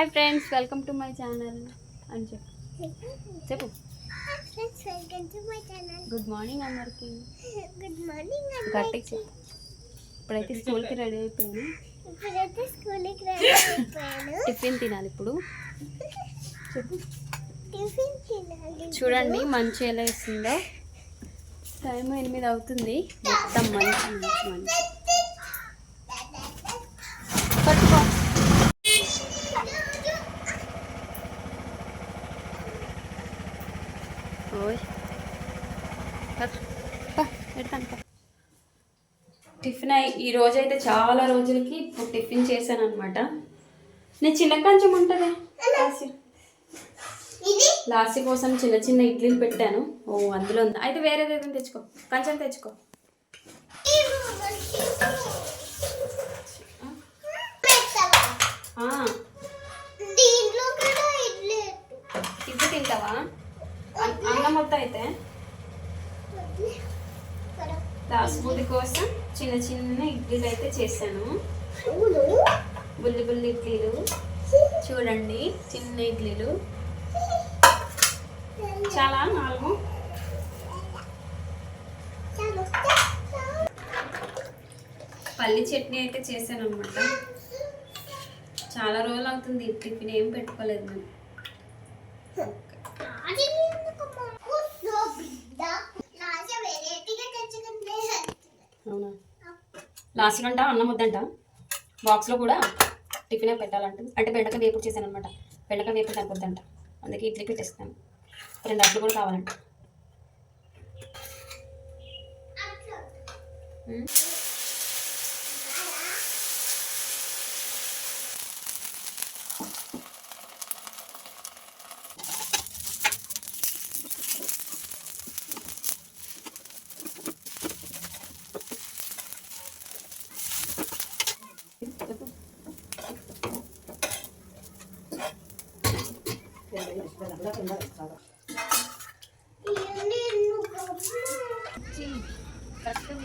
Hi friends welcome to my channel. అని చెప్పు. చెప్పు. Friends welcome to my channel good morning అందరికి. Good morning గట్టిగా చెప్పు. ఇప్పుడైతే స్కూల్కి రెడీ అయిపోయాను. ఇప్పుడైతే స్కూల్కి రెడీ అయిపోయాను టిఫిన్ తినాలి ఇప్పుడు. చెప్పు. టిఫిన్ తినాలి చూడండి మంచి ఎలా వేస్తుందో టైం ఎనిమిది అవుతుంది. మొత్తం మంచి మంచి మంచి. టిఫిన్ అయి ఈ రోజు అయితే చాలా రోజులకి ఇప్పుడు టిఫిన్ చేశాను అనమాట నేను చిన్న కంచం ఉంటుంది. లాసి ఇది? లాసి కోసం చిన్న చిన్న ఇడ్లీలు పెట్టాను. ఓ అందులో ఉంది. అయితే వేరేది ఏదైనా తెచ్చుకో. కంచం తెచ్చుకో. ఇడ్లీ తింటావా? అన్- అన్నం మొత్తం అయితే? లాస్ట్ బుద్ధి కోసం చిన్న చిన్న ఇడ్లీలు అయితే చేశాను. బుల్లి బుల్లి ఇడ్లీలు. చూడండి చిన్న ఇడ్లీలు. చాలా నాలుగు. పల్లి చట్నీ అయితే చేశాను అనమాట చాలా రోజులు అవుతుంది టిఫిన్ ఏం పెట్టుకోలేదు నేను. అవునా? లాస్ట్ అంట అన్నం వద్దంట. బాక్స్లో కూడా టిఫినే పెట్టాలంట. అంటే బెండకాయ వేపుడు చేశాను అనమాట బెండకాయ వేపుడు సరిపోద్దంట. అందుకే ఇడ్లీ పెట్టేస్తాను రెండు అట్లు కూడా కావాలంట ఉమ్. చెప్పు. ఇవన్నీ ఎందుకు? కరెక్ట్ వీడియో తీసేటప్పుడు ఇంకా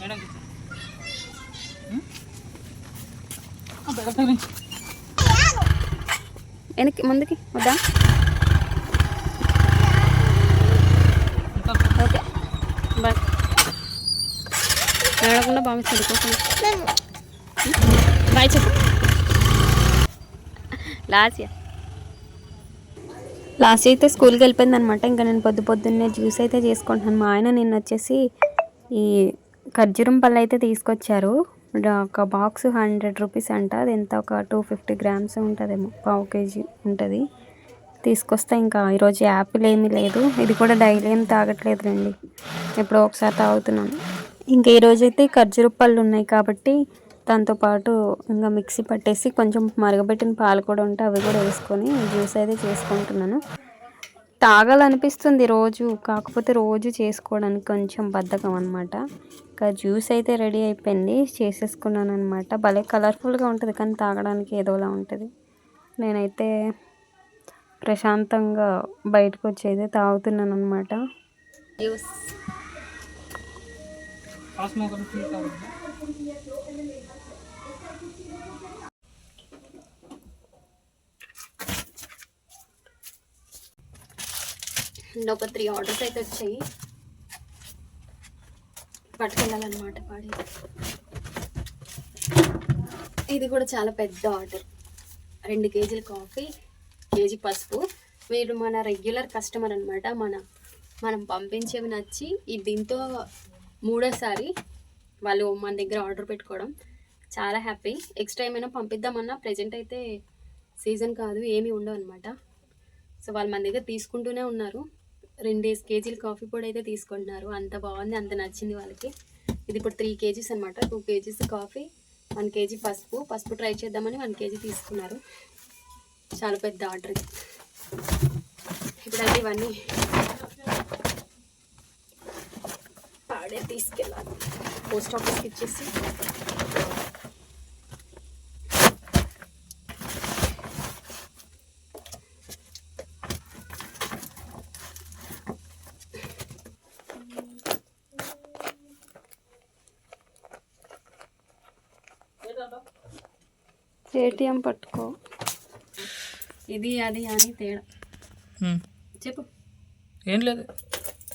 మేడం బెడత నుంచి వెనక్కి ముందుకి వద్దా? ఓకే. బాయ్. ఏడకుండా పంపిస్తాడు కోసం బాయ్ చెప్పు. లాస్ట్ లాస్ట్ అయితే స్కూల్కి వెళ్ళిపోయింది అనమాట ఇంకా నేను పొద్దు పొద్దున్నే జ్యూస్ అయితే చేసుకుంటున్నాను. మా ఆయన నిన్న వచ్చేసి ఈ ఖర్జూరం పళ్ళు అయితే తీసుకొచ్చారు. ఒక బాక్స్ హండ్రెడ్ రూపీస్ అంట. అది ఎంత? ఒక టూ ఫిఫ్టీ గ్రామ్స్ ఉంటుందేమో. పావు కేజీ ఉంటుంది. తీసుకొస్తే ఇంకా. ఈరోజు యాపిల్ ఏమీ లేదు. ఇది కూడా డైలీ ఏం తాగట్లేదు రండి ఎప్పుడో ఒకసారి తాగుతున్నాను. ఇంకా ఈరోజు అయితే ఖర్జూర పళ్ళు ఉన్నాయి కాబట్టి దాంతోపాటు ఇంకా మిక్సీ పట్టేసి కొంచెం మరగబెట్టిన పాలు కూడా ఉంటే అవి కూడా వేసుకొని జ్యూస్ అయితే చేసుకుంటున్నాను. తాగాలనిపిస్తుంది రోజు కాకపోతే రోజు చేసుకోవడానికి కొంచెం బద్ధకం అనమాట ఇంకా జ్యూస్ అయితే రెడీ అయిపోయింది చేసేసుకున్నాను అనమాట భలే కలర్ఫుల్గా ఉంటుంది కానీ తాగడానికి ఏదోలా ఉంటుంది. నేనైతే ప్రశాంతంగా బయటకు వచ్చి అయితే తాగుతున్నాను అనమాట జ్యూస్ పాస్ ఒక త్రీ ఆర్డర్స్ అయితే వచ్చాయి. పట్టుకెళ్ళాలన్నమాట పాడి ఇది కూడా చాలా పెద్ద ఆర్డర్ రెండు కేజీల కాఫీ కేజీ పసుపు. మీరు మన రెగ్యులర్ కస్టమర్ అనమాట మన మనం పంపించేవి నచ్చి ఈ దీంతో మూడోసారి వాళ్ళు మన దగ్గర ఆర్డర్ పెట్టుకోవడం చాలా హ్యాపీ ఎక్స్ట్రా ఏమైనా పంపిద్దామన్నా ప్రజెంట్ అయితే సీజన్ కాదు ఏమీ ఉండవు అనమాట సో వాళ్ళు మన దగ్గర తీసుకుంటూనే ఉన్నారు. రెండేసి కేజీల కాఫీ పొడి అయితే తీసుకుంటున్నారు. అంత బాగుంది అంత నచ్చింది వాళ్ళకి. ఇది ఇప్పుడు త్రీ కేజీస్ అనమాట two kgs coffee one kg పసుపు. పసుపు ట్రై చేద్దామని వన్ కేజీ తీసుకున్నారు. చాలా పెద్ద ఆర్డర్ ఇప్పుడైతే ఇవన్నీ పాడే తీసుకెళ్ళాలి. పోస్ట్ ఆఫీస్కి ఇచ్చేసి. ఏటీఎం పట్టుకో. ఇది అది అని తేడా. చెప్పు. ఏం లేదు.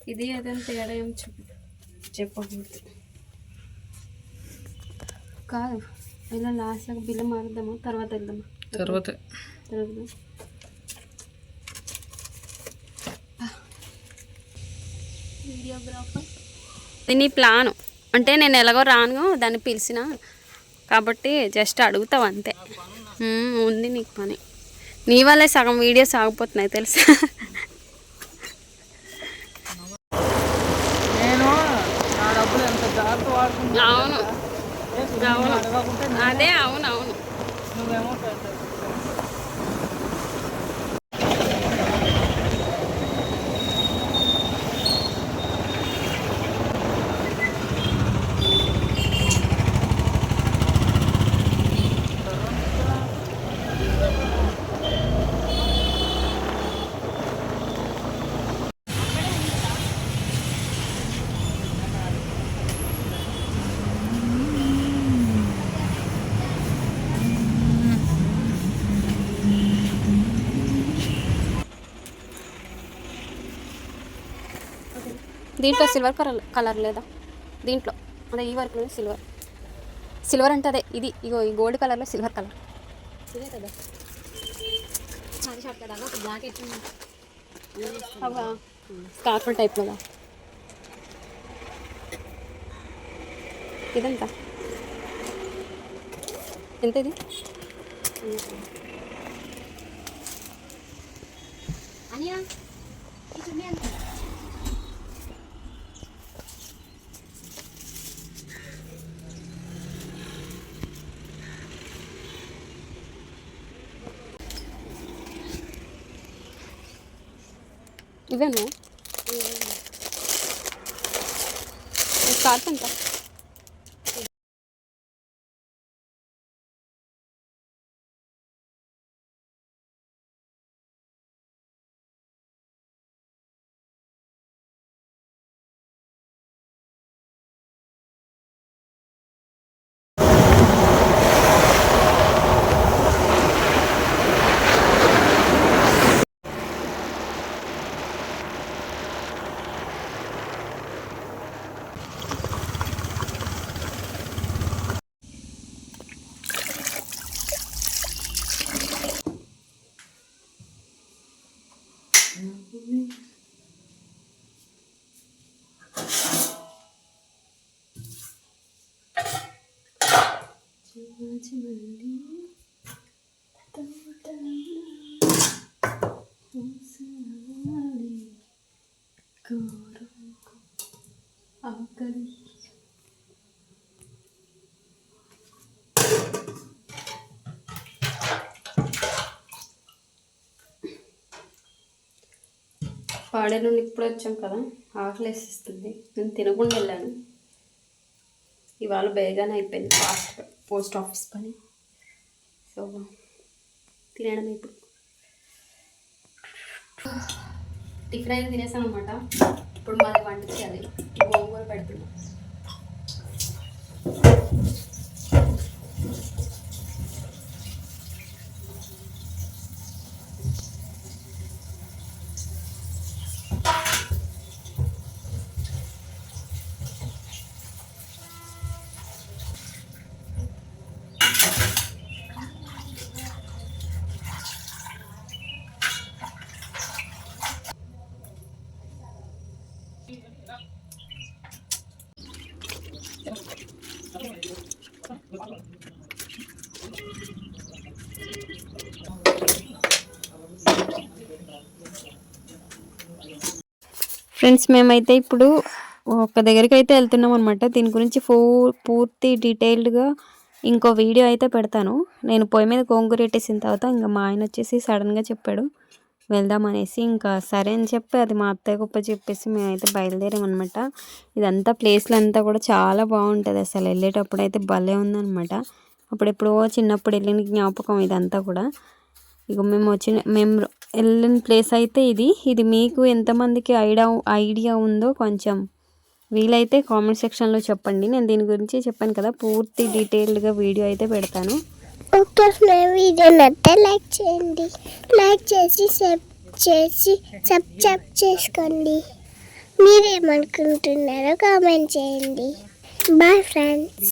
ఇది అది అని తేడా ఏం చెప్పు. చెప్పకూడదు కాదు. ఇలా లాస్ట్లో బిల్లు మారుద్దామా? తర్వాత వెళ్దామా? తర్వాత. తర్వాత. వీడియోగ్రాఫర్. ఇది నీ ప్లాను. అంటే నేను ఎలాగో రాను దాన్ని పిలిచిన. కాబట్టి జస్ట్ అడుగుతావు అంతే. ఉంది నీకు పని. నీ వల్లే సగం వీడియోస్ ఆగిపోతున్నాయి తెలుసా నేను నా డబ్బులు ఎంత జాగ్రత్త వాడుకుంటా అవును అవును అదే అవును అవును నువ్వేమో దీంట్లో సిల్వర్ కలర్ కలర్ లేదా? దీంట్లో. అదే ఈ వర్క్లో సిల్వర్. సిల్వర్ అంటే అదే ఇది ఇగో ఈ గోల్డ్ కలర్లో సిల్వర్ కలర్. ఇదే కదా. అది షార్ట్ కదా ఒక అవా స్కార్ఫ్ టైప్లో ఇదంతా. ఎంత ఇది అనియా ఇవేనా? స్కార్ఫ్ ఎంత పాడే నుండి ఇప్పుడు వచ్చాం కదా ఆకలి వేసిస్తుంది. నేను తినకుండా వెళ్ళాను. ఇవాళ బేగానే అయిపోయింది ఫాస్ట్ పోస్ట్ ఆఫీస్ పని. సో తినడం ఇప్పుడు. టిఫిన్ అయితే తినేసాను అనమాట ఇప్పుడు మాది వంట చేయాలి. గోంగూర పెడుతున్నాం. ఫ్రెండ్స్ మేమైతే ఇప్పుడు ఒక దగ్గరికి అయితే వెళ్తున్నాం అనమాట దీని గురించి ఫూ పూర్తి డీటెయిల్డ్గా ఇంకో వీడియో అయితే పెడతాను. నేను పొయ్యి మీద గోంగూర పెట్టేసిన తర్వాత ఇంకా మా ఆయన వచ్చేసి సడన్గా చెప్పాడు వెళ్దాం అనేసి ఇంకా సరే అని చెప్పి అది మా అత్తయ్య గొప్ప చెప్పేసి మేమైతే బయలుదేరామన్నమాట ఇదంతా ప్లేస్లు అంతా కూడా చాలా బాగుంటుంది అసలు. వెళ్ళేటప్పుడు అయితే భలే ఉందన్నమాట. అప్పుడెప్పుడో చిన్నప్పుడు వెళ్ళిన జ్ఞాపకం ఇదంతా కూడా. ఇక మేము వచ్చిన మేము వెళ్ళిన ప్లేస్ అయితే ఇది. ఇది మీకు ఎంతమందికి ఐడియా ఐడియా ఉందో కొంచెం వీలైతే కామెంట్ సెక్షన్లో చెప్పండి. నేను దీని గురించి చెప్పాను కదా పూర్తి డీటెయిల్డ్గా వీడియో అయితే పెడతాను. ఓకే వీడియో నచ్చితే లైక్ చేయండి. లైక్ చేసి సెప్ చేసి సబ్స్క్రైబ్ చేసుకోండి. మీరేమనుకుంటున్నారో కామెంట్ చేయండి. Bye friends